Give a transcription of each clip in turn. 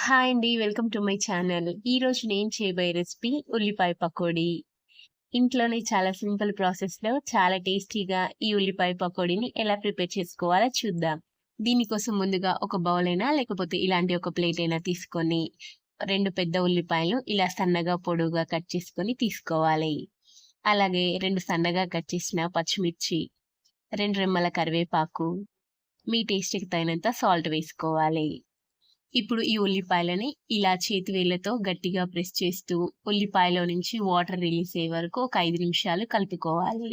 Hi అండి. Welcome to my channel. ఈరోజు నేను చేయబోయే రెసిపీ ఉల్లిపాయ పకోడీ. ఇంట్లోనే చాలా సింపుల్ ప్రాసెస్‌లో చాలా టేస్టీగా ఈ ఉల్లిపాయ పకోడీని ఎలా ప్రిపేర్ చేసుకోవాలో చూద్దాం. దీనికోసం ముందుగా ఒక బౌల్ అయినా లేకపోతే ఇలాంటి ఒక ప్లేట్ అయినా తీసుకొని రెండు పెద్ద ఉల్లిపాయలు ఇలా సన్నగా పొడవుగా కట్ చేసుకొని తీసుకోవాలి. అలాగే రెండు సన్నగా కట్ చేసిన పచ్చిమిర్చి, రెండు రెమ్మల కరివేపాకు, మీ టేస్ట్‌కి తగినంత సాల్ట్ వేసుకోవాలి. ఇప్పుడు ఈ ఉల్లిపాయలని ఇలా చేతి వేళ్ళతో గట్టిగా ప్రెస్ చేస్తూ ఉల్లిపాయలో నుంచి వాటర్ రిలీజ్ అయ్యే వరకు ఒక ఐదు నిమిషాలు కలుపుకోవాలి.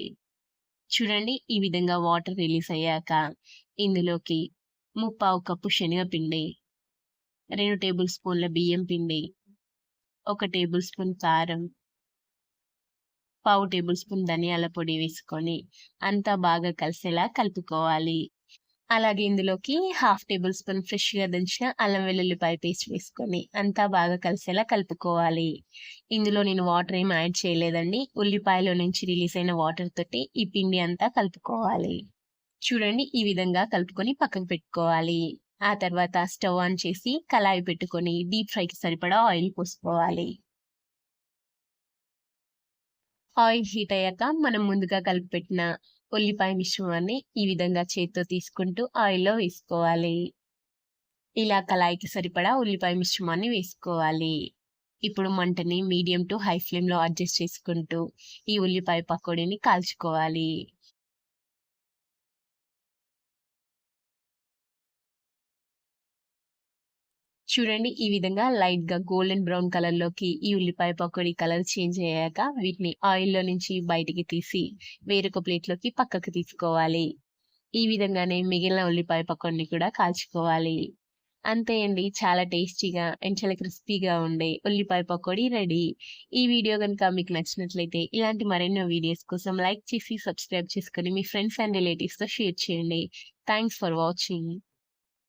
చూడండి ఈ విధంగా వాటర్ రిలీజ్ అయ్యాక ఇందులోకి ముప్పావు కప్పు శనగపిండి, రెండు టేబుల్ స్పూన్ల బియ్యం పిండి, ఒక టేబుల్ స్పూన్ కారం, పావు టేబుల్ స్పూన్ ధనియాల పొడి వేసుకొని అంతా బాగా కలిసేలా కలుపుకోవాలి. అలాగే ఇందులోకి హాఫ్ టేబుల్ స్పూన్ ఫ్రెష్‌గా దంచిన అల్లం వెల్లుల్లిపాయ పేస్ట్ వేసుకొని అంతా బాగా కలిసేలా కలుపుకోవాలి. ఇందులో నేను వాటర్ ఏమి యాడ్ చేయలేదండి. ఉల్లిపాయలో నుంచి రిలీజ్ అయిన వాటర్ తోటి ఈ పిండి అంతా కలుపుకోవాలి. చూడండి ఈ విధంగా కలుపుకొని పక్కకు పెట్టుకోవాలి. ఆ తర్వాత స్టవ్ ఆన్ చేసి కళాయి పెట్టుకొని డీప్ ఫ్రైకి సరిపడా ఆయిల్ పోసుకోవాలి. ఆయిల్ హీట్ అయ్యాక మనం ముందుగా కలిపి పెట్టిన ఉల్లిపాయ మిశ్రమాన్ని ఈ విధంగా చేతితో తీసుకుంటూ ఆయిల్‌లో వేసుకోవాలి. ఇలా కళాయికి సరిపడా ఉల్లిపాయ మిశ్రమాన్ని వేసుకోవాలి. ఇప్పుడు మంటని మీడియం టు హై ఫ్లేమ్‌లో అడ్జస్ట్ చేసుకుంటూ ఈ ఉల్లిపాయ పకోడీని కాల్చుకోవాలి. చూడండి ఈ విధంగా లైట్గా గోల్డెన్ బ్రౌన్ కలర్లోకి ఈ ఉల్లిపాయ పకోడీ కలర్ చేంజ్ అయ్యాక వీటిని ఆయిల్లో నుంచి బయటికి తీసి వేరొక ప్లేట్లోకి పక్కకు తీసుకోవాలి. ఈ విధంగానే మిగిలిన ఉల్లిపాయ పకోడిని కూడా కాల్చుకోవాలి. అంతే అండి చాలా టేస్టీగా అండ్ చాలా క్రిస్పీగా ఉండే ఉల్లిపాయ పకోడీ రెడీ. ఈ వీడియో గనుక మీకు నచ్చినట్లయితే ఇలాంటి మరెన్నో వీడియోస్ కోసం లైక్ చేసి, సబ్స్క్రైబ్ చేసుకొని మీ ఫ్రెండ్స్ అండ్ రిలేటివ్స్‌తో షేర్ చేయండి. Thanks for watching.